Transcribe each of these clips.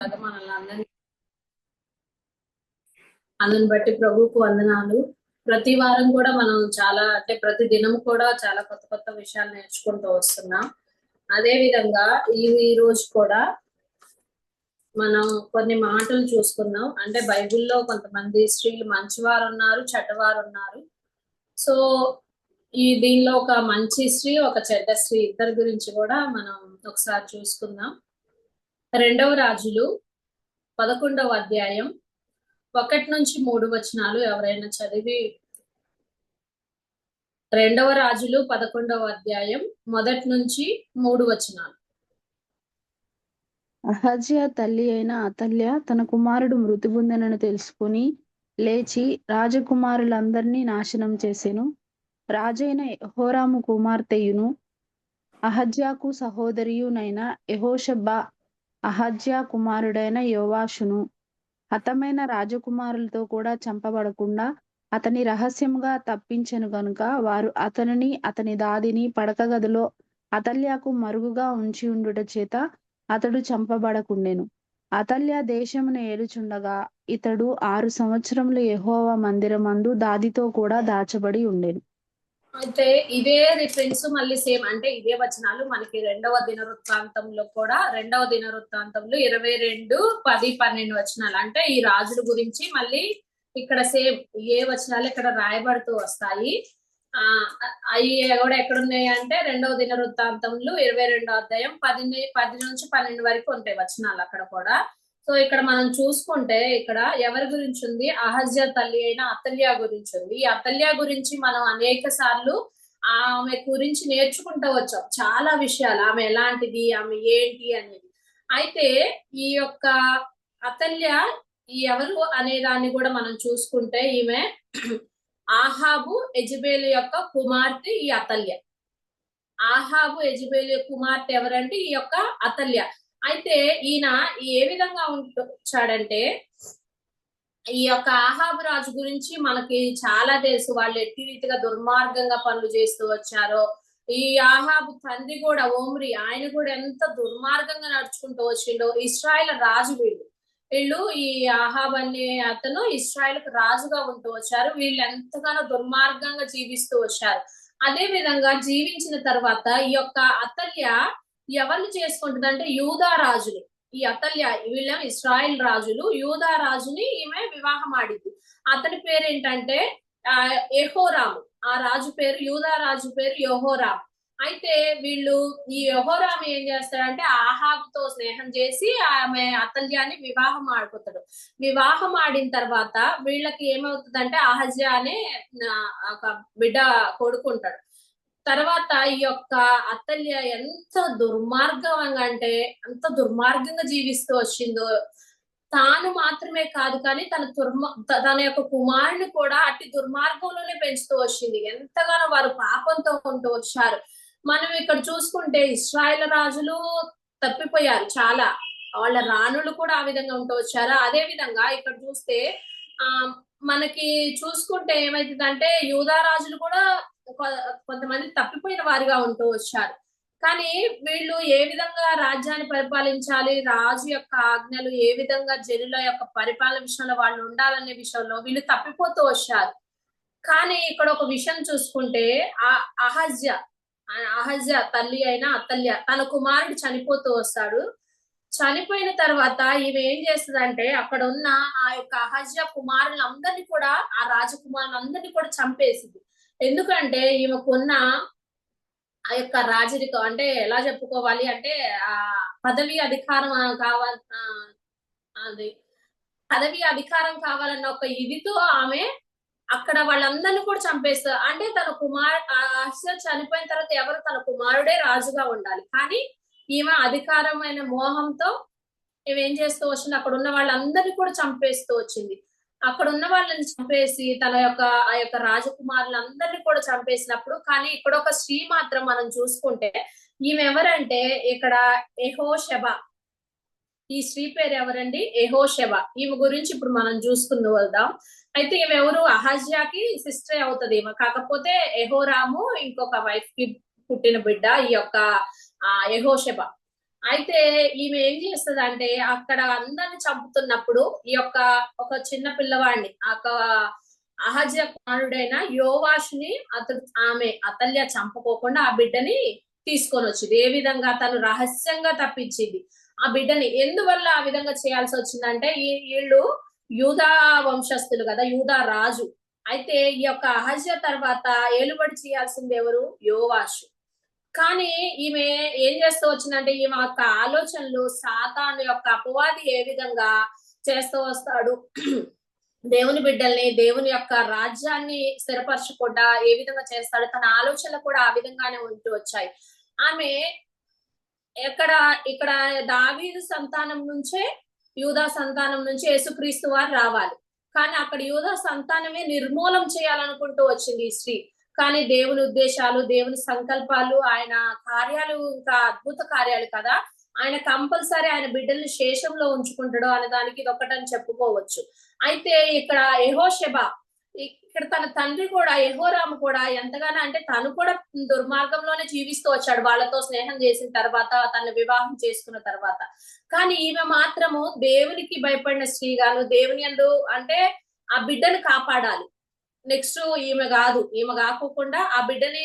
కదా మనల్ని అందరినీ అందుని బట్టి ప్రభువుకు వందనాలు. ప్రతి వారం కూడా మనం చాలా అంటే ప్రతి దినం కూడా చాలా కొత్త కొత్త విషయాలు నేర్చుకుంటూ వస్తున్నాం. అదే విధంగా ఈ ఈ రోజు కూడా మనం కొన్ని మాటలు చూసుకుందాం. అంటే బైబిల్లో కొంతమంది స్త్రీలు మంచివారు ఉన్నారు చెడ్డవారు ఉన్నారు. సో ఈ దీనిలో ఒక మంచి స్త్రీ ఒక చెడ్డ స్త్రీ ఇద్దరి గురించి కూడా మనం ఒకసారి చూసుకుందాం. రెండవ రాజులు పదకొండవ అధ్యాయం ఒకటి నుంచి మూడు వచనాలు ఎవరైనా చదివి రెండవ రాజులు పదకొండవ అధ్యాయం మొదటి నుంచి మూడు వచనాలు. అహజ్య తల్లి అయిన అతల్య తన కుమారుడు మృతి పొందనని తెలుసుకుని లేచి రాజకుమారులందరినీ నాశనం చేసెను. రాజైన యెహోరాము కుమార్తెయును అహజ్యాకు సహోదరియునైన యహోషబ్బా అహజ్యా కుమారుడైన యోవాషును హతమైన రాజకుమారులతో కూడా చంపబడకుండా అతని రహస్యంగా తప్పించెను గనుక వారు అతనిని అతని దాదిని పడక గదిలో అతల్యాకు మరుగుగా ఉంచి ఉండుట చేత అతడు చంపబడకుండెను. అతల్య దేశమును ఏలుచుండగా ఇతడు ఆరు సంవత్సరములు యహోవా మందిరమందు దాదితో కూడా దాచబడి ఉండెను. అయితే ఇదే రిఫరెన్స్ మళ్ళీ సేమ్ అంటే ఇదే వచనాలు మనకి రెండవ దినవృత్తాంతంలో కూడా రెండవ దినవృత్తాంతంలో ఇరవై రెండు పది పన్నెండు వచనాలు. అంటే ఈ రాజుల గురించి మళ్ళీ ఇక్కడ సేమ్ ఏ వచనాలు ఇక్కడ రాయబడుతూ వస్తాయి? ఆ అవి కూడా ఎక్కడున్నాయి అంటే రెండవ దిన వృత్తాంతంలో ఇరవై రెండో అధ్యాయం పది పది నుంచి పన్నెండు వరకు ఉంటాయి వచనాలు అక్కడ కూడా. సో ఇక్కడ మనం చూసుకుంటే ఇక్కడ ఎవరి గురించి ఉంది? అహజ్య తల్లి అయిన అతల్య గురించి ఉంది. ఈ అతల్య గురించి మనం అనేక సార్లు ఆమె గురించి నేర్చుకుంటూ వచ్చాం. చాలా విషయాలు. ఆమె ఎలాంటిది? ఆమె ఏంటి అనేది. అయితే ఈ యొక్క అతల్య ఎవరు అనే దాన్ని కూడా మనం చూసుకుంటే ఈమె ఆహాబు ఎజబేలు యొక్క కుమార్తె ఈ అతల్య ఆహాబు ఎజబేలు కుమార్తె ఎవరంటే ఈ యొక్క అతల్య అయితే ఈయన ఏ విధంగా వచ్చాడంటే ఈ యొక్క ఆహాబు రాజు గురించి మనకి చాలా తెలుసు. వాళ్ళు ఎట్టి రీతిగా దుర్మార్గంగా పనులు చేస్తూ వచ్చారో. ఈ ఆహాబు తండ్రి కూడా ఓమ్రి ఆయన కూడా ఎంత దుర్మార్గంగా నడుచుకుంటూ వచ్చిండో ఇస్రాయల్ రాజు వీళ్ళు. వీళ్ళు ఈ ఆహాబ్ అనే అతను ఇస్రాయల్కు రాజుగా ఉంటూ వచ్చారు. వీళ్ళు ఎంతగానో దుర్మార్గంగా జీవిస్తూ వచ్చారు. అదే విధంగా జీవించిన తర్వాత ఈ యొక్క అతల్య ఎవరిని చేసుకుంటుంది అంటే యూదా రాజులు. ఈ అతల్య వీళ్ళ ఇస్రాయిల్ రాజులు యూదా రాజుని ఈమె వివాహం ఆడింది. అతని పేరు ఏంటంటే ఆ యహోరాము. ఆ రాజు పేరు యూదా రాజు పేరు యహోరామ్. అయితే వీళ్ళు ఈ యహోరాము ఏం చేస్తాడంటే ఆహాబుతో స్నేహం చేసి ఆమె అతల్యాన్ని వివాహం ఆడుకుంటాడు. వివాహం ఆడిన తర్వాత వీళ్ళకి ఏమవుతుందంటే అహజ్యా అనే ఒక బిడ్డ కొడుకుంటాడు. తర్వాత ఈ యొక్క అత్తల్య ఎంత దుర్మార్గంగా అంటే ఎంత దుర్మార్గంగా జీవిస్తూ వచ్చిందో తాను మాత్రమే కాదు కానీ తన దుర్మ తన యొక్క కుమారుని కూడా అట్టి దుర్మార్గంలోనే పెంచుతూ వచ్చింది. ఎంతగానో వారు పాపంతో ఉంటూ వచ్చారు. మనం ఇక్కడ చూసుకుంటే ఇస్రాయేల్ రాజులు తప్పిపోయారు చాలా. వాళ్ళ రాణులు కూడా ఆ విధంగా ఉంటూ వచ్చారు. అదే విధంగా ఇక్కడ చూస్తే ఆ మనకి చూసుకుంటే ఏమైతుందంటే యూదా రాజులు కూడా కొంతమంది తప్పిపోయిన వారిగా ఉంటూ వచ్చారు. కానీ వీళ్ళు ఏ విధంగా రాజ్యాన్ని పరిపాలించాలి రాజు యొక్క ఆజ్ఞలు ఏ విధంగా జనుల యొక్క పరిపాలన విషయంలో వాళ్ళు ఉండాలనే విషయంలో వీళ్ళు తప్పిపోతూ వచ్చారు. కానీ ఇక్కడ ఒక విషయం చూసుకుంటే ఆ అహజ్య అహజ్య తల్లి అయిన అతల్య తన కుమారుడు చనిపోతూ వస్తాడు. చనిపోయిన తర్వాత ఈమె ఏం చేస్తుందంటే అక్కడ ఉన్న ఆ యొక్క అహజ్య కుమారులందరినీ కూడా ఆ రాజకుమారులందరినీ కూడా చంపేసింది. ఎందుకంటే ఈమెకున్న ఆ యొక్క రాజరికం అంటే ఎలా చెప్పుకోవాలి అంటే ఆ పదవి అధికారం కావాలి అది పదవి అధికారం కావాలన్న ఒక ఇదితో ఆమె అక్కడ వాళ్ళందరినీ కూడా చంపేస్తారు అంటే తన కుమార్ అసలు చనిపోయిన తర్వాత ఎవరు? తన కుమారుడే రాజుగా ఉండాలి. కానీ ఈమె అధికారమైన మోహంతో ఏం చేస్తూ వచ్చింది? అక్కడ ఉన్న వాళ్ళందరినీ కూడా చంపేస్తూ వచ్చింది. అక్కడ ఉన్న వాళ్ళని చంపేసి తన యొక్క ఆ యొక్క రాజకుమారులందరినీ కూడా చంపేసినప్పుడు కానీ ఇక్కడ ఒక స్త్రీ మాత్రం మనం చూసుకుంటే ఈమె ఎవరంటే ఇక్కడ ఎహోషెబ ఈ స్త్రీ పేరు ఎవరండి? ఎహోషెబ ఈమె గురించి ఇప్పుడు మనం చూసుకుందు వెళ్దాం. అయితే ఈమె ఎవరు అహజ్యాకి సిస్టర్ అవుతుంది ఈమె. కాకపోతే ఎహోరాము ఇంకొక వైఫ్కి పుట్టిన బిడ్డ ఈ యొక్క ఆ యహోషెబ. అయితే ఈమె ఏం చేస్తుంది అంటే అక్కడ అందరిని చంపుతున్నప్పుడు ఈ యొక్క ఒక చిన్న పిల్లవాడిని ఆ యొక్క కుమారుడైన యోవాషుని అతడు ఆమె అతల్య చంపకోకుండా ఆ బిడ్డని తీసుకొని వచ్చింది. ఏ విధంగా తను రహస్యంగా తప్పించింది. ఆ బిడ్డని ఎందువల్ల ఆ విధంగా చేయాల్సి వచ్చిందంటే ఈ వీళ్ళు యూదా వంశస్థులు కదా యూదా రాజు. అయితే ఈ యొక్క అహజ్య తర్వాత ఏలుబడి చేయాల్సింది ఎవరు? యోవాషు. కానీ ఈమె ఏం చేస్తూ వచ్చిందంటే ఈమె యొక్క ఆలోచనలు సాతాను యొక్క అపవాది ఏ విధంగా చేస్తూ వస్తాడు? దేవుని బిడ్డల్ని దేవుని యొక్క రాజ్యాన్ని స్థిరపరచకుండా ఏ విధంగా చేస్తాడు? తన ఆలోచనలు కూడా ఆ విధంగానే ఉంటూ వచ్చాయి. ఆమె ఎక్కడ ఇక్కడ దావీదు సంతానం నుంచే యూదా సంతానం నుంచి యేసుక్రీస్తు వారు రావాలి. కానీ అక్కడ యూదా సంతానమే నిర్మూలం చేయాలనుకుంటూ వచ్చింది ఈ స్త్రీ. కానీ దేవుని ఉద్దేశాలు దేవుని సంకల్పాలు ఆయన కార్యాలు ఇంకా అద్భుత కార్యాలు కదా. ఆయన కంపల్సరీ ఆయన బిడ్డల్ని శేషంలో ఉంచుకుంటాడు అనే దానికి ఇది ఒకటని చెప్పుకోవచ్చు. అయితే ఇక్కడ యెహోషెబ ఇక్కడ తన తండ్రి కూడా యహోరాము కూడా ఎంతగానో అంటే తను కూడా దుర్మార్గంలోనే జీవిస్తూ వచ్చాడు. వాళ్ళతో స్నేహం చేసిన తర్వాత తను వివాహం చేసుకున్న తర్వాత. కానీ ఈమె మాత్రము దేవునికి భయపడిన స్త్రీగాను దేవుని అందు అంటే ఆ బిడ్డను కాపాడాలి. నెక్స్ట్ ఈమె కాదు. ఈమె కాకోకుండా ఆ బిడ్డని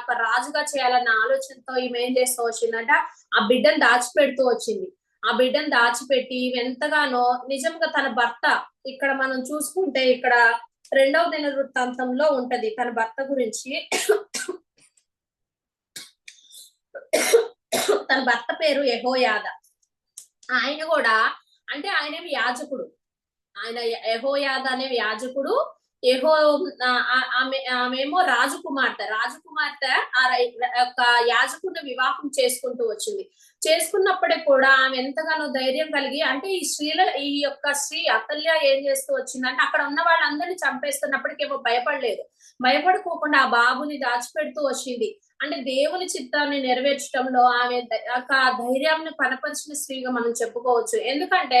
ఒక రాజుగా చేయాలన్న ఆలోచనతో ఈమె ఏం చేస్తూ వచ్చిందంట ఆ బిడ్డను దాచిపెడుతూ వచ్చింది. ఆ బిడ్డను దాచిపెట్టి ఎంతగానో నిజంగా తన భర్త ఇక్కడ మనం చూసుకుంటే ఇక్కడ రెండవ దిన వృత్తాంతంలో ఉంటది. తన భర్త గురించి తన భర్త పేరు యహోయాద. ఆయన కూడా అంటే ఆయన యాజకుడు. ఆయన యహోయాద అనే యాజకుడు యహో ఆమె ఆమెమో రాజకుమార్తె. రాజకుమార్తె ఆ యొక్క యాజకుడిని వివాహం చేసుకుంటూ వచ్చింది. చేసుకున్నప్పుడే కూడా ఆమె ఎంతగానో ధైర్యం కలిగి అంటే ఈ స్త్రీల ఈ యొక్క స్త్రీ అతల్య ఏం చేస్తూ వచ్చిందంటే అక్కడ ఉన్న వాళ్ళందరినీ చంపేస్తున్నప్పటికేమో భయపడలేదు. భయపడుకోకుండా ఆ బాబుని దాచిపెడుతూ వచ్చింది. అంటే దేవుని చిత్తాన్ని నెరవేర్చడంలో ఆమె ఆ ధైర్యాన్ని కనపరిచిన స్త్రీగా మనం చెప్పుకోవచ్చు. ఎందుకంటే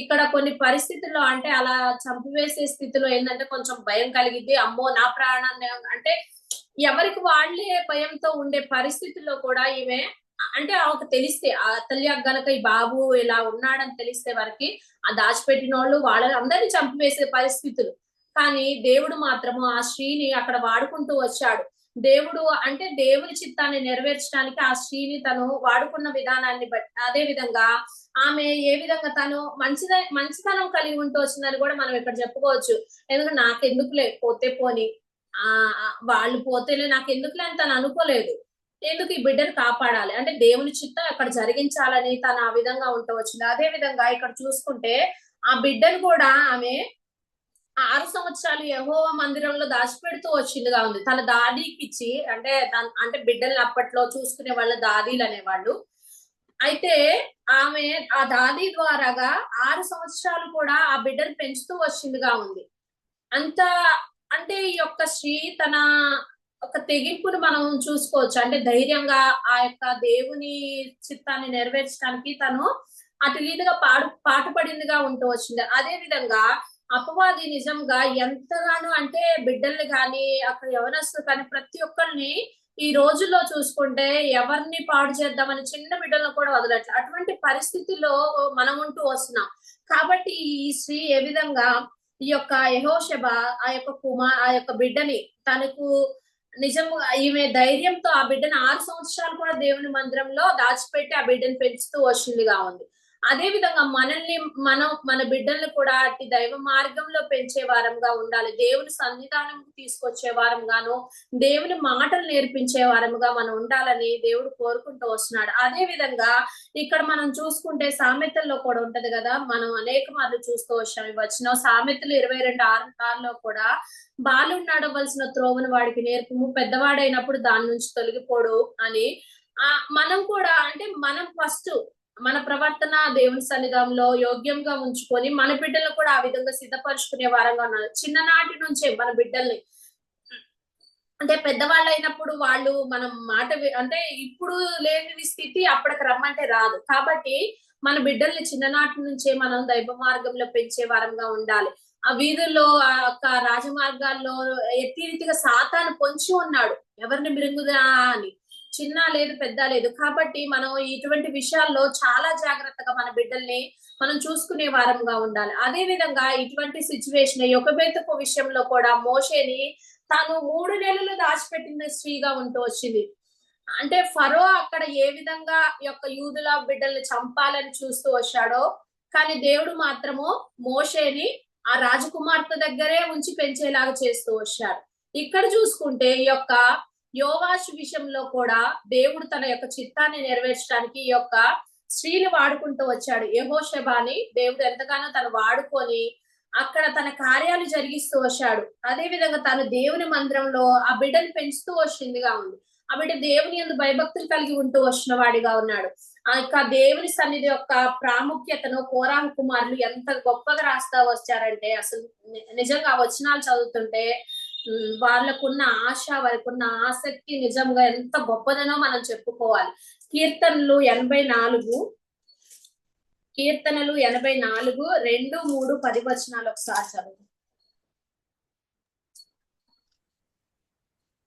ఇక్కడ కొన్ని పరిస్థితుల్లో అంటే అలా చంపివేసే స్థితిలో ఏంటంటే కొంచెం భయం కలిగిద్ది. అమ్మో నా ప్రాణాన్ని అంటే ఎవరికి వాళ్ళే భయంతో ఉండే పరిస్థితుల్లో కూడా ఈమె అంటే ఆమెకు తెలిస్తే ఆ తల్లి గనక ఈ బాబు ఇలా ఉన్నాడని తెలిస్తే వారికి ఆ దాచిపెట్టిన వాళ్ళు వాళ్ళని అందరినీ చంపివేసే పరిస్థితులు. కానీ దేవుడు మాత్రము ఆ స్త్రీని అక్కడ వాడుకుంటూ వచ్చాడు. దేవుడు అంటే దేవుని చిత్తాన్ని నెరవేర్చడానికి ఆ స్త్రీని తను వాడుకున్న విధానాన్ని బట్టి అదే విధంగా ఆమె ఏ విధంగా తను మంచిద మంచితనం కలిగి ఉంటూ వచ్చిందని కూడా మనం ఇక్కడ చెప్పుకోవచ్చు. ఎందుకంటే నాకెందుకులే? పోతే పోని. ఆ వాళ్ళు పోతేలే నాకు ఎందుకులే అని తను అనుకోలేదు. ఎందుకు ఈ బిడ్డను కాపాడాలి? అంటే దేవుని చిత్తం అక్కడ జరిగించాలని తను ఆ విధంగా ఉండవచ్చు అదే విధంగా ఇక్కడ చూసుకుంటే ఆ బిడ్డను కూడా ఆమె ఆరు సంవత్సరాలు యహో మందిరంలో దాచిపెడుతూ వచ్చిందిగా ఉంది. తన దాదీకి ఇచ్చి అంటే అంటే బిడ్డల్ని అప్పట్లో చూసుకునే వాళ్ళ దాదీలు అనేవాళ్ళు. అయితే ఆమె ఆ దాదీ ద్వారాగా ఆరు సంవత్సరాలు కూడా ఆ బిడ్డను పెంచుతూ వచ్చిందిగా ఉంది. అంత అంటే ఈ యొక్క స్త్రీ తన ఒక తెగింపును మనం చూసుకోవచ్చు. అంటే ధైర్యంగా ఆ యొక్క దేవుని చిత్తాన్ని నెరవేర్చడానికి తను అటు రీతిగా పాడు పాటుపడిందిగా ఉంటూ వచ్చింది. అదే విధంగా అపవాది నిజంగా ఎంతగానో అంటే బిడ్డల్ని కానీ అక్కడ యవనస్తులు కానీ ప్రతి ఒక్కరిని ఈ రోజుల్లో చూసుకుంటే ఎవరిని పాడు చేద్దామని చిన్న బిడ్డలను కూడా వదలట్లే. అటువంటి పరిస్థితిలో మనం ఉంటూ వస్తున్నాం. కాబట్టి ఈ స్త్రీ ఏ విధంగా ఈ యొక్క యహోషభ ఆ యొక్క కుమార్ ఆ యొక్క బిడ్డని తనకు నిజంగా ఈమె ధైర్యంతో ఆ బిడ్డను ఆరు సంవత్సరాలు కూడా దేవుని మందిరంలో దాచిపెట్టి ఆ బిడ్డను పెంచుతూ వచ్చిందిగా ఉంది. అదే విధంగా మనల్ని మనం మన బిడ్డల్ని కూడా అట్టి దైవ మార్గంలో పెంచే వారంగా ఉండాలి. దేవుని సన్నిధానం తీసుకొచ్చే వారంగాను దేవుని మాటలు నేర్పించే వారంగా మనం ఉండాలని దేవుడు కోరుకుంటూ వస్తున్నాడు. అదే విధంగా ఇక్కడ మనం చూసుకుంటే సామెతల్లో కూడా ఉంటది కదా మనం అనేక మార్లు చూస్తూ వచ్చాం వచ్చిన సామెతలు ఇరవై రెండు ఆరు ఆరులో కూడా బాలు నడవలసిన త్రోవను వాడికి నేర్పము పెద్దవాడైనప్పుడు దాని నుంచి తొలగిపోడు అని. ఆ మనం కూడా అంటే మనం ఫస్ట్ మన ప్రవర్తన దేవుని సన్నిధంలో యోగ్యంగా ఉంచుకొని మన బిడ్డలను కూడా ఆ విధంగా సిద్ధపరచుకునే వారంగా ఉన్నారు. చిన్ననాటి నుంచే మన బిడ్డల్ని అంటే పెద్దవాళ్ళు అయినప్పుడు వాళ్ళు మనం మాట అంటే ఇప్పుడు లేని స్థితి అప్పటికి రమ్మంటే రాదు. కాబట్టి మన బిడ్డల్ని చిన్ననాటి నుంచే మనం దైవ మార్గంలో పెంచే వారంగా ఉండాలి. ఆ వీధుల్లో ఆ యొక్క రాజమార్గాల్లో ఎత్తి రీతిగా సాతాను పొంచి ఉన్నాడు. ఎవరిని మిరుగుదా అని. చిన్న లేదు పెద్ద లేదు. కాబట్టి మనం ఇటువంటి విషయాల్లో చాలా జాగ్రత్తగా మన బిడ్డల్ని మనం చూసుకునే వారంగా ఉండాలి. అదే విధంగా ఇటువంటి సిచ్యువేషన్ యొకబేతపు విషయంలో కూడా మోషేని తాను మూడు నెలలు దాచిపెట్టిన స్త్రీగా ఉంటూ వచ్చింది. అంటే ఫరో అక్కడ ఏ విధంగా ఈ యొక్క యూదుల బిడ్డల్ని చంపాలని చూస్తూ వచ్చాడో కానీ దేవుడు మాత్రము మోషేని ఆ రాజకుమార్తె దగ్గరే ఉంచి పెంచేలాగా చేస్తూ వచ్చాడు. ఇక్కడ చూసుకుంటే ఈ యొక్క యోవాషు విషయంలో కూడా దేవుడు తన యొక్క చిత్తాన్ని నెరవేర్చడానికి ఈ యొక్క స్త్రీని వాడుకుంటూ వచ్చాడు. యహోషభాని దేవుడు ఎంతగానో తను వాడుకొని అక్కడ తన కార్యాలు జరిగిస్తూ వచ్చాడు. అదే విధంగా తను దేవుని మందిరంలో ఆ బిడ్డను పెంచుతూ వచ్చిందిగా ఉంది. ఆ బిడ్డ దేవుని ఎందు భయభక్తులు కలిగి ఉంటూ వచ్చిన వాడిగా ఉన్నాడు. ఆ యొక్క దేవుని సన్నిధి యొక్క ప్రాముఖ్యతను కోరాహు కుమారులు ఎంత గొప్పగా రాస్తా వచ్చారంటే అసలు నిజంగా ఆ వచనాలు చదువుతుంటే వాళ్ళకున్న ఆశ వాళ్ళకున్న ఆసక్తి నిజంగా ఎంత గొప్పదనో మనం చెప్పుకోవాలి. కీర్తనలు ఎనభై నాలుగు. కీర్తనలు ఎనభై నాలుగు రెండు మూడు పది వచనాలు ఒకసారి చదువు.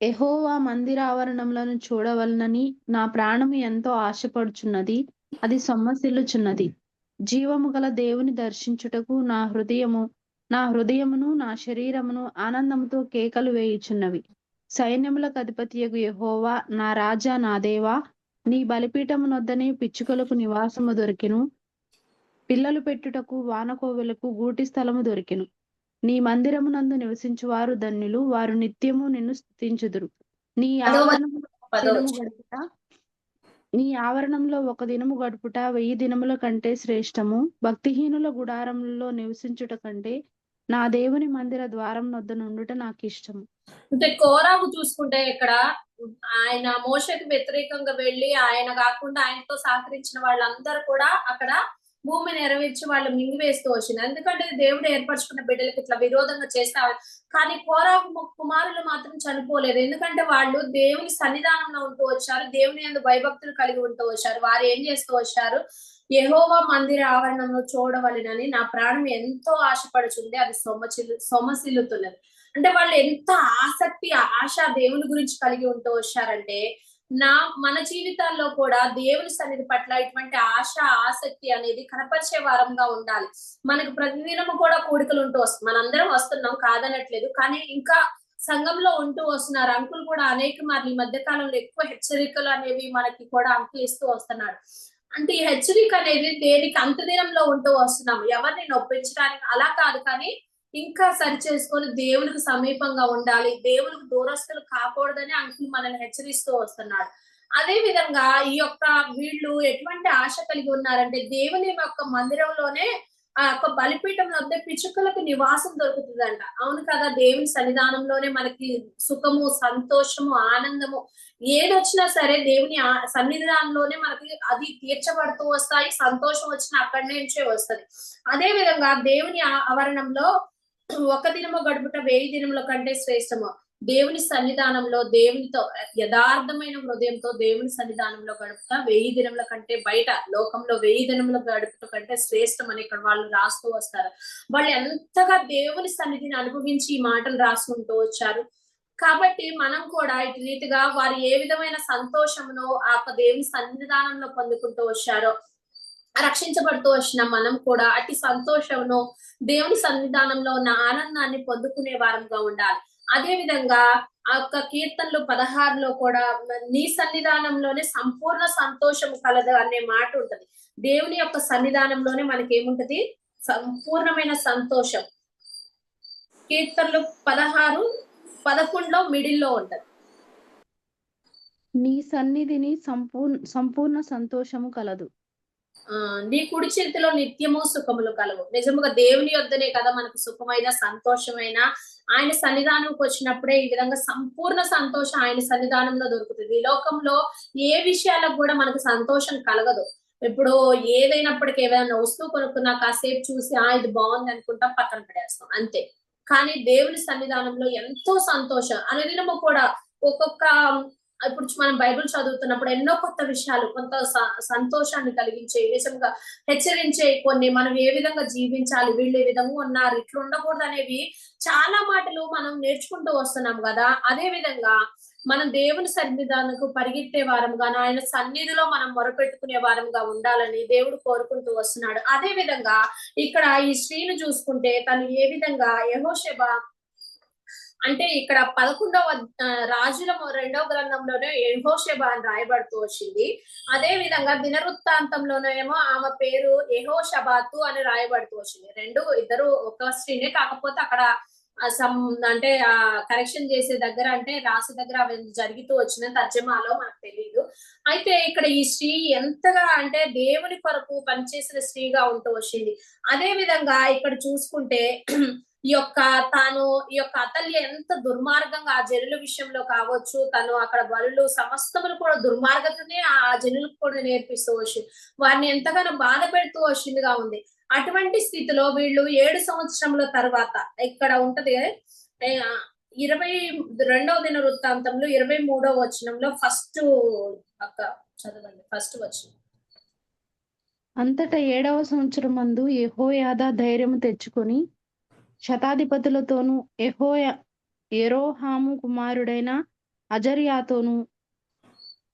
ఎహోవా మందిరావరణములను చూడవలనని నా ప్రాణము ఎంతో ఆశపడుచున్నది అది సొమ్మసిల్లుచున్నది. జీవము గల దేవుని దర్శించుటకు నా హృదయము నా హృదయమును నా శరీరమును ఆనందముతో కేకలు వేయుచున్నవి. సైన్యములకు అధిపతియగు యెహోవా నా రాజా నా దేవా నీ బలిపీఠమునొద్దనే పిచ్చుకలకు నివాసము దొరికెను. పిల్లలు పెట్టుటకు వానకోవెలకు గూటి స్థలము దొరికెను. నీ మందిరమునందు నివసించువారు ధన్యులు వారు నిత్యము నిన్ను స్తుతించుదురు. నీ నీ ఆవరణంలో ఒక దినము గడుపుట వెయ్యి దినముల కంటే శ్రేష్టము. భక్తిహీనుల గుడారములలో నివసించుట కంటే నా దేవుని మందిర ద్వారం వద్ద నుండుట నాకు ఇష్టము అంటే కోరాకు చూసుకుంటే ఇక్కడ ఆయన మోషకు వ్యతిరేకంగా వెళ్ళి ఆయన కాకుండా ఆయనతో సహకరించిన వాళ్ళందరూ కూడా అక్కడ భూమి నెరవేర్చి వాళ్ళు మింగివేస్తూ వచ్చింది ఎందుకంటే దేవుడు ఏర్పరచుకున్న బిడ్డలకు ఇట్లా విరోధంగా చేస్తా కానీ కోరా కుమారులు మాత్రం చనిపోలేదు. ఎందుకంటే వాళ్ళు దేవుని సన్నిధానంలో ఉంటూ వచ్చారు. దేవుని యందు భయభక్తులు కలిగి ఉంటూ వచ్చారు. వారు ఏం చేస్తూ వచ్చారు? యహోవా మందిర ఆవరణంలో చూడవలెనని నా ప్రాణం ఎంతో ఆశపడుచుంది. అది సొమ్మచిల్లు సొమసిల్లుతున్నది. అంటే వాళ్ళు ఎంత ఆసక్తి ఆశ దేవుని గురించి కలిగి ఉంటూ వచ్చారంటే నా మన జీవితాల్లో కూడా దేవుని సన్నిధి పట్ల ఇటువంటి ఆశ ఆసక్తి అనేది కనపరిచే వారంగా ఉండాలి. మనకు ప్రతిదినము కూడా కూడికలు ఉంటూ వస్తుంది మనందరం వస్తున్నాం కాదనట్లేదు కానీ ఇంకా సంఘంలో ఉంటూ వస్తున్నారు. అంకులు కూడా అనేక మార్లు ఈ మధ్య కాలంలో ఎక్కువ హెచ్చరికలు అనేవి మనకి కూడా అంకులు ఇస్తూ వస్తున్నాడు అంటే ఈ హెచ్చరిక అనేది దేనికి అంతదినంలో ఉంటూ వస్తున్నాము? ఎవరిని నొప్పించడానికి? అలా కాదు కానీ ఇంకా సరి చేసుకొని దేవునికి సమీపంగా ఉండాలి. దేవునికి దూరస్తులు కాకూడదని అంకుల్ మనల్ని హెచ్చరిస్తూ వస్తున్నాడు. అదే విధంగా ఈ యొక్క వీళ్ళు ఎటువంటి ఆశ కలిగి ఉన్నారంటే దేవుని యొక్క మందిరంలోనే ఆ యొక్క బలిపీఠం వద్ద పిచ్చుకలకు నివాసం దొరుకుతుందంట. అవును కదా దేవుని సన్నిధానంలోనే మనకి సుఖము సంతోషము ఆనందము ఏదొచ్చినా సరే దేవుని ఆ- సన్నిధానంలోనే మనకి అది తీర్చబడుతూ వస్తాయి సంతోషం వచ్చిన అక్కడి నుంచే వస్తది. అదే విధంగా దేవుని ఆవరణంలో ఒక దినము గడుపుట వెయ్యి దినముల కంటే శ్రేష్టము. దేవుని సన్నిధానంలో దేవునితో యథార్థమైన హృదయంతో దేవుని సన్నిధానంలో గడుపుట వెయ్యి దినముల కంటే బయట లోకంలో వెయ్యి దినములు గడుపుట కంటే శ్రేష్టం అని ఇక్కడ వాళ్ళు రాస్తూ వస్తారు. వాళ్ళు ఎంతగా దేవుని సన్నిధిని అనుభవించి ఈ మాటలు రాసుకుంటూ వచ్చారు. కాబట్టి మనం కూడా ఇటు రీతిగా వారు ఏ విధమైన సంతోషమును ఆ దేవుని సన్నిధానంలో పొందుకుంటూ వచ్చారో రక్షించబడుతూ వచ్చిన మనం కూడా అతి సంతోషమును దేవుని సన్నిధానంలో ఉన్న ఆనందాన్ని పొందుకునే వారంగా ఉండాలి. అదే విధంగా ఆ యొక్క కీర్తనలు పదహారులో కూడా నీ సన్నిధానంలోనే సంపూర్ణ సంతోషం కలదు అనే మాట ఉంటది. దేవుని యొక్క సన్నిధానంలోనే మనకి ఏముంటది సంపూర్ణమైన సంతోషం. కీర్తనలు పదహారు పదకొండులో మిడిల్లో ఉంటది. నీ సన్నిధిని సంపూర్ణ సంపూర్ణ సంతోషము కలదు. నీ కుడి చేతిలో నిత్యము సుఖములు కలవు నిజముగా దేవుని యొద్దనే కదా మనకు సుఖమైన సంతోషమైన. ఆయన సన్నిధానంకి వచ్చినప్పుడే ఈ విధంగా సంపూర్ణ సంతోషం ఆయన సన్నిధానంలో దొరుకుతుంది. ఈ లోకంలో ఏ విషయాలకు కూడా మనకు సంతోషం కలగదు. ఇప్పుడు ఏదైనప్పటికీ ఏదైనా వస్తువు కొనుక్కున్నా కాసేపు చూసి ఆ ఇది బాగుంది అనుకుంటాం పక్కన పడేస్తాం. అంతే. కానీ దేవుని సన్నిధానంలో ఎంతో సంతోషం. అనుదినము కూడా ఒక్కొక్క ఇప్పుడు మనం బైబిల్ చదువుతున్నప్పుడు ఎన్నో కొత్త విషయాలు కొంత స- సంతోషాన్ని కలిగించే విషయంగా హెచ్చరించే కొన్ని మనం ఏ విధంగా జీవించాలి వీళ్ళు ఏ విధంగా ఉన్నారు ఇట్లా ఉండకూడదు అనేవి చాలా మాటలు మనం నేర్చుకుంటూ వస్తున్నాం కదా. అదే విధంగా మనం దేవుని సన్నిధానకు పరిగెత్తే వారంగా ఆయన సన్నిధిలో మనం మొరపెట్టుకునే వారంగా ఉండాలని దేవుడు కోరుకుంటూ వస్తున్నాడు. అదే విధంగా ఇక్కడ ఈ స్త్రీని చూసుకుంటే తను ఏ విధంగా యహోషెబ అంటే ఇక్కడ పదకొండవ రాజుల రెండవ గ్రంథంలోనే యహోషెబ అని రాయబడుతూ వచ్చింది. అదే విధంగా దినవృత్తాంతంలోనేమో ఆమె పేరు ఎహోషబాతు అని రాయబడుతూ వచ్చింది. రెండు ఇద్దరు ఒక స్త్రీనే కాకపోతే అక్కడ సం సమ్ అంటే ఆ కరెక్షన్ చేసే దగ్గర అంటే రాసి దగ్గర అవి జరుగుతూ వచ్చిన తర్జమాలో మనకు తెలియదు అయితే ఇక్కడ ఈ స్త్రీ ఎంతగా అంటే దేవుని కొరకు పనిచేసిన స్త్రీగా ఉంటూ వచ్చింది. అదే విధంగా ఇక్కడ చూసుకుంటే ఈ యొక్క తాను ఈ యొక్క అతల్య ఎంత దుర్మార్గంగా ఆ జనుల విషయంలో కావచ్చు తను అక్కడ బలులు సమస్తములు కూడా దుర్మార్గతనే ఆ జనులకు కూడా నేర్పిస్తూ వచ్చింది. వారిని ఎంతగానో బాధ పెడుతూ వచ్చిందిగా ఉంది. అటువంటి స్థితిలో వీళ్ళు ఏడు సంవత్సరముల తర్వాత ఇక్కడ ఉంటది ఇరవై రెండవ దిన వృత్తాంతంలో ఇరవై మూడవ వచనంలో ఫస్ట్ అక్క చదవండి ఫస్ట్ వచనం. అంతటా ఏడవ సంవత్సరం మందు యెహోయాదా ధైర్యం తెచ్చుకొని శతాధిపతులతోనూ ఎహోయ ఎరోహాము కుమారుడైన అజర్యాతోను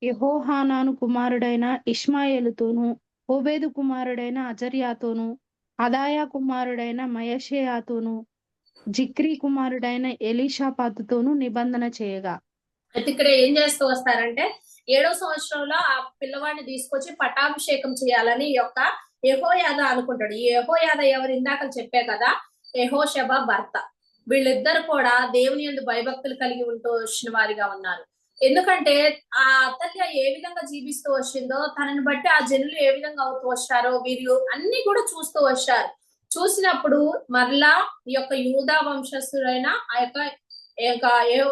ఎహోహానాను కుమారుడైన ఇష్మాయేలుతోను ఓబేదు కుమారుడైన అజర్యాతోను అదాయా కుమారుడైన మయషేయాతోను జిక్రీ కుమారుడైన ఎలీషాపాతుతోను నిబంధన చేయగా. అయితే ఇక్కడ ఏం చేస్తూ వస్తారంటే ఏడో సంవత్సరంలో ఆ పిల్లవాడిని తీసుకొచ్చి పటాభిషేకం చేయాలని ఈ యొక్క యహోయాద అనుకుంటాడు. ఈ యహోయాద ఎవరు? ఇందాక చెప్పే కదా యహోషబ భర్త. వీళ్ళిద్దరు కూడా దేవుని ఎందు భయభక్తులు కలిగి ఉంటూ వచ్చిన వారిగా ఉన్నారు. ఎందుకంటే ఆ అతల్య ఏ విధంగా జీవిస్తూ వచ్చిందో తనని బట్టి ఆ జనులు ఏ విధంగా అవుతూ వచ్చారో వీరు అన్ని కూడా చూస్తూ వచ్చారు. చూసినప్పుడు మరలా ఈ యొక్క యూదా వంశస్థుడైన ఆ యొక్క ఈ యొక్క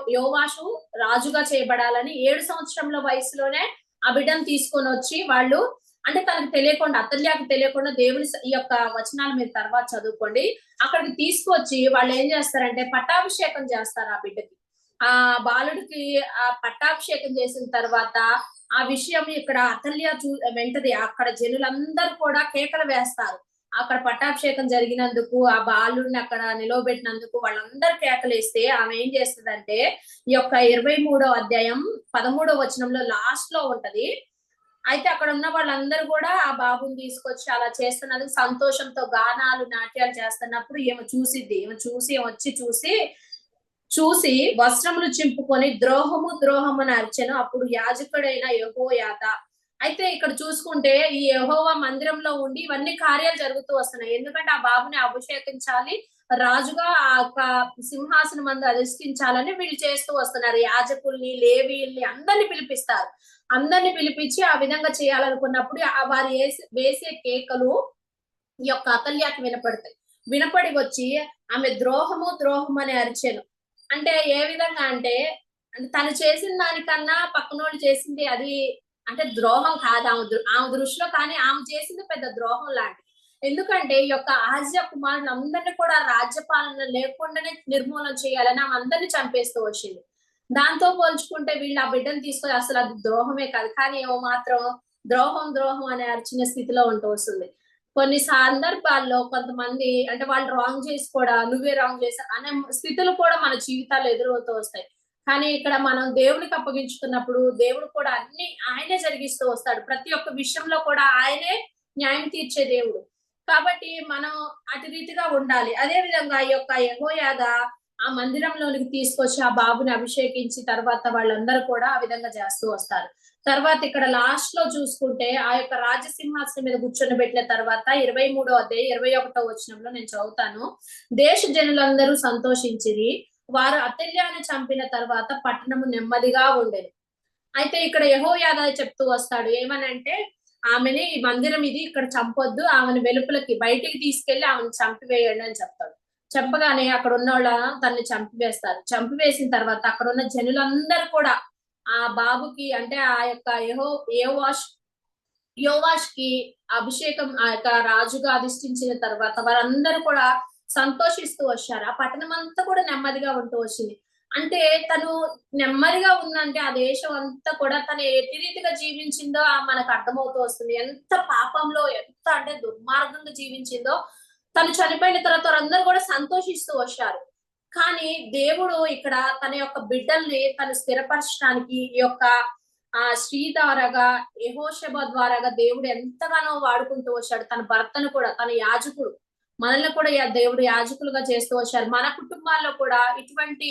యోవాషు రాజుగా చేయబడాలని ఏడు సంవత్సరంలో వయసులోనే ఆ బిడ్డను తీసుకొని వచ్చి వాళ్ళు అంటే తనకు తెలియకుండా అతల్యాకు తెలియకుండా దేవుని ఈ యొక్క వచనాలు మీరు తర్వాత చదువుకోండి. అక్కడికి తీసుకొచ్చి వాళ్ళు ఏం చేస్తారంటే పట్టాభిషేకం చేస్తారు ఆ బిడ్డకి. ఆ బాలుడికి ఆ పట్టాభిషేకం చేసిన తర్వాత ఆ విషయం ఇక్కడ అతల్య చూ వెంటది అక్కడ జనులందరూ కూడా కేకలు వేస్తారు. అక్కడ పట్టాభిషేకం జరిగినందుకు ఆ బాలుడిని అక్కడ నిలవబెట్టినందుకు వాళ్ళందరూ కేకలేస్తే ఆమె ఏం చేస్తుందంటే ఈ యొక్క ఇరవై మూడో అధ్యాయం పదమూడో వచనంలో లాస్ట్లో ఉంటది. అయితే అక్కడ ఉన్న వాళ్ళందరూ కూడా ఆ బాబుని తీసుకొచ్చి అలా చేస్తున్నది సంతోషంతో గానాలు నాట్యాలు చేస్తున్నప్పుడు ఈమె చూసిద్ది. ఈమె చూసి వచ్చి చూసి చూసి వస్త్రములు చింపుకొని ద్రోహము ద్రోహము అని అర్చను. అప్పుడు యాజకుడైన యహోయాత అయితే ఇక్కడ చూసుకుంటే ఈ యహోవా మందిరంలో ఉండి ఇవన్నీ కార్యాలు జరుగుతూ వస్తున్నాయి. ఎందుకంటే ఆ బాబుని అభిషేకించాలి రాజుగా ఆ యొక్క సింహాసనం అందు అధిష్ఠించాలని వీళ్ళు చేస్తూ వస్తున్నారు. యాజకుల్ని లేవీల్ని అందరిని పిలిపిస్తారు. అందరిని పిలిపించి ఆ విధంగా చేయాలనుకున్నప్పుడు ఆ వారు వేసే కేకలు ఈ యొక్క అతల్యాకి వినపడతాయి. వినపడి వచ్చి ఆమె ద్రోహము ద్రోహం అని అరిచాను. అంటే ఏ విధంగా అంటే తను చేసిన దానికన్నా పక్కనోళ్ళు చేసింది అది అంటే ద్రోహం కాదు. ఆమె ఆమె దృష్టిలో కానీ ఆమె చేసింది పెద్ద ద్రోహం లాంటిది. ఎందుకంటే ఈ యొక్క ఆజ్య కుమారులు అందరినీ కూడా రాజ్యపాలన లేకుండానే నిర్మూలన చేయాలని ఆమె అందరినీ చంపేస్తూ వచ్చింది. దాంతో పోల్చుకుంటే వీళ్ళు ఆ బిడ్డను తీసుకొని అసలు అది ద్రోహమే కాదు. కానీ ఏమో మాత్రం ద్రోహం ద్రోహం అనే అరిచిన స్థితిలో ఉంటూ వస్తుంది. కొన్ని సందర్భాల్లో కొంతమంది అంటే వాళ్ళు రాంగ్ చేసి కూడా నువ్వే రాంగ్ చేసా అనే స్థితులు కూడా మన జీవితాలు ఎదురవుతూ వస్తాయి. కానీ ఇక్కడ మనం దేవునికి అప్పగించుకున్నప్పుడు దేవుడు కూడా అన్ని ఆయనే జరిగిస్తూ వస్తాడు. ప్రతి ఒక్క విషయంలో కూడా ఆయనే న్యాయం తీర్చే దేవుడు. కాబట్టి మనం అటు రీతిగా ఉండాలి. అదే విధంగా ఈ యొక్క యహోయాద ఆ మందిరంలోనికి తీసుకొచ్చి ఆ బాబుని అభిషేకించి తర్వాత వాళ్ళందరూ కూడా ఆ విధంగా చేస్తూ వస్తారు. తర్వాత ఇక్కడ లాస్ట్లో చూసుకుంటే ఆ యొక్క రాజసింహాసనం మీద కూర్చొని పెట్టిన తర్వాత ఇరవై మూడో అదే ఇరవై ఒకటో వచనంలో నేను చదువుతాను. దేశ జనులందరూ సంతోషించిరి. వారు అతల్యాన్ని చంపిన తర్వాత పట్టణము నెమ్మదిగా ఉండేది అయితే ఇక్కడ యహో చెప్తూ వస్తాడు ఏమనంటే ఆమెని ఈ మందిరం ఇది ఇక్కడ చంపొద్దు ఆమెను వెలుపలకి బయటికి తీసుకెళ్ళి ఆమెను చంపివేయండి అని చెప్తాడు. చెప్పగానే అక్కడ ఉన్న వాళ్ళ తన్ని చంపివేస్తారు. చంపివేసిన తర్వాత అక్కడ ఉన్న జనులందరూ కూడా ఆ బాబుకి అంటే ఆ యొక్క యహో యోవాష్ యోవాష్కి అభిషేకం ఆ యొక్క రాజుగా అధిష్ఠించిన తర్వాత వారందరూ కూడా సంతోషిస్తూ వచ్చారు. ఆ పట్టణం అంతా కూడా నెమ్మదిగా ఉంటూ వచ్చింది. అంటే తను నెమ్మదిగా ఉందంటే ఆ దేశం అంతా కూడా తను ఎట్టి రీతిగా జీవించిందో మనకు అర్థమవుతూ వస్తుంది. ఎంత పాపంలో ఎంత అంటే దుర్మార్గంగా జీవించిందో తను చనిపోయిన తర్వాత వారందరూ కూడా సంతోషిస్తూ వచ్చారు. కానీ దేవుడు ఇక్కడ తన యొక్క బిడ్డల్ని తను స్థిరపరచడానికి ఈ యొక్క ఆ స్త్రీ ద్వారాగా యహోషభ ద్వారాగా దేవుడు ఎంతగానో వాడుకుంటూ వచ్చాడు. తన భర్తను కూడా తన యాజకుడు. మనల్ని కూడా దేవుడు యాజకులుగా చేస్తూ వచ్చారు. మన కుటుంబాల్లో కూడా ఇటువంటి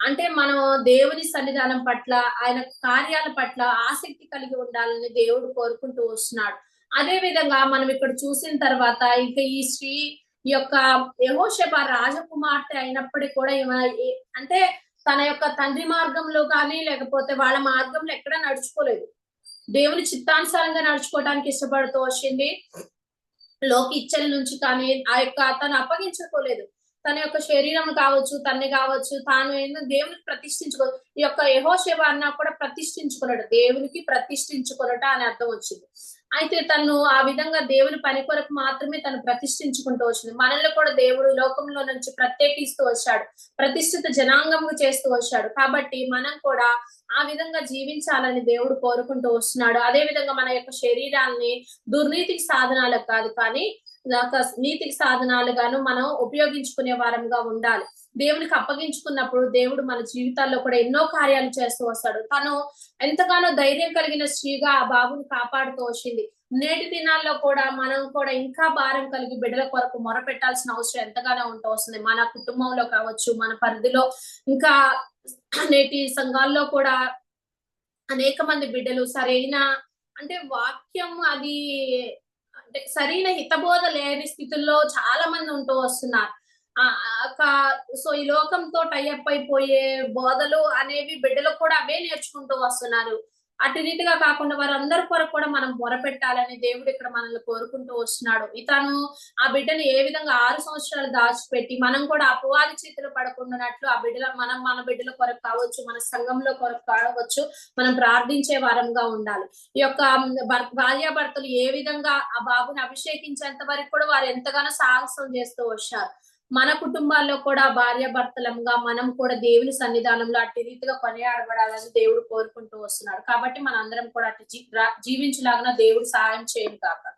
అంటే మనం దేవుని సన్నిధానం పట్ల ఆయన కార్యాల పట్ల ఆసక్తి కలిగి ఉండాలని దేవుడు కోరుకుంటూ వస్తున్నాడు. అదే విధంగా మనం ఇక్కడ చూసిన తర్వాత ఇంకా ఈ స్త్రీ యొక్క యహోషప రాజకుమార్తె అయినప్పటికీ కూడా అంటే తన యొక్క తండ్రి మార్గంలో కానీ లేకపోతే వాళ్ళ మార్గంలో ఎక్కడ నడుచుకోలేదు. దేవుని చిత్తానుసారంగా నడుచుకోవడానికి ఇష్టపడుతూ వచ్చింది. లోక ఇచ్చల నుంచి కానీ ఆ యొక్క తను అప్పగించుకోలేదు. తన యొక్క శరీరం కావచ్చు తన్ని కావచ్చు తాను ఏందో దేవునికి ప్రతిష్ఠించుకో ఈ యొక్క యహోశివ అన్న కూడా ప్రతిష్ఠించుకున్నాడు. దేవునికి ప్రతిష్ఠించుకున్నట అని అర్థం వచ్చింది. అయితే తను ఆ విధంగా దేవుని పని కొరకు మాత్రమే తను ప్రతిష్ఠించుకుంటూ వచ్చింది. మనల్ని కూడా దేవుడు లోకంలో నుంచి ప్రత్యేకిస్తూ వచ్చాడు. ప్రతిష్ఠిత జనాంగము చేస్తూ వచ్చాడు. కాబట్టి మనం కూడా ఆ విధంగా జీవించాలని దేవుడు కోరుకుంటూ వస్తున్నాడు. అదే విధంగా మన యొక్క శరీరాన్ని దుర్నీతికి సాధనాలకు కాదు కానీ నీతికి సాధనాలుగాను మనం ఉపయోగించుకునే వారంగా ఉండాలి. దేవునికి అప్పగించుకున్నప్పుడు దేవుడు మన జీవితాల్లో కూడా ఎన్నో కార్యాలు చేస్తూ వస్తాడు. తను ఎంతగానో ధైర్యం కలిగిన స్త్రీగా ఆ బాబుని కాపాడుతూ వచ్చింది. నేటి దినాల్లో కూడా మనం కూడా ఇంకా భారం కలిగి బిడ్డల కొరకు మొరపెట్టాల్సిన అవసరం ఎంతగానో ఉంటూ వస్తుంది. మన కుటుంబంలో కావచ్చు మన పరిధిలో ఇంకా నేటి సంఘాల్లో కూడా అనేక మంది బిడ్డలు సరైన అంటే వాక్యం అది సరైన హితబోధ లేని స్థితుల్లో చాలా మంది ఉంటూ వస్తున్నారు. సో ఈ లోకంతో టైఅప్ అయిపోయే బోధలు అనేవి బిడ్డలకు కూడా అవే నేర్చుకుంటూ వస్తున్నారు. అటు రీతిగా కాకుండా వారందరి కొరకు కూడా మనం మొరపెట్టాలని దేవుడు ఇక్కడ మనల్ని కోరుకుంటూ వస్తున్నాడు. ఇతను ఆ బిడ్డను ఏ విధంగా ఆరు సంవత్సరాలు దాచిపెట్టి మనం కూడా అపవాది చేతులు పడకుండానట్లు ఆ బిడ్డల మనం మన బిడ్డల కొరకు కావచ్చు మన సంఘంలో కొరకు కావచ్చు మనం ప్రార్థించే వారంగా ఉండాలి. ఈ యొక్క భార్యాభర్తలు ఏ విధంగా ఆ బాబుని అభిషేకించేంత వరకు కూడా వారు ఎంతగానో సాహసం చేస్తూ వచ్చారు. మన కుటుంబాల్లో కూడా భార్యాభర్తలంగా మనం కూడా దేవుని సన్నిధానంలో అట్టి రీతిగా కొనియాడబడాలని దేవుడు కోరుకుంటూ వస్తున్నాడు. కాబట్టి మన అందరం కూడా అటు జీ- దేవుడు సహాయం చేయను కాక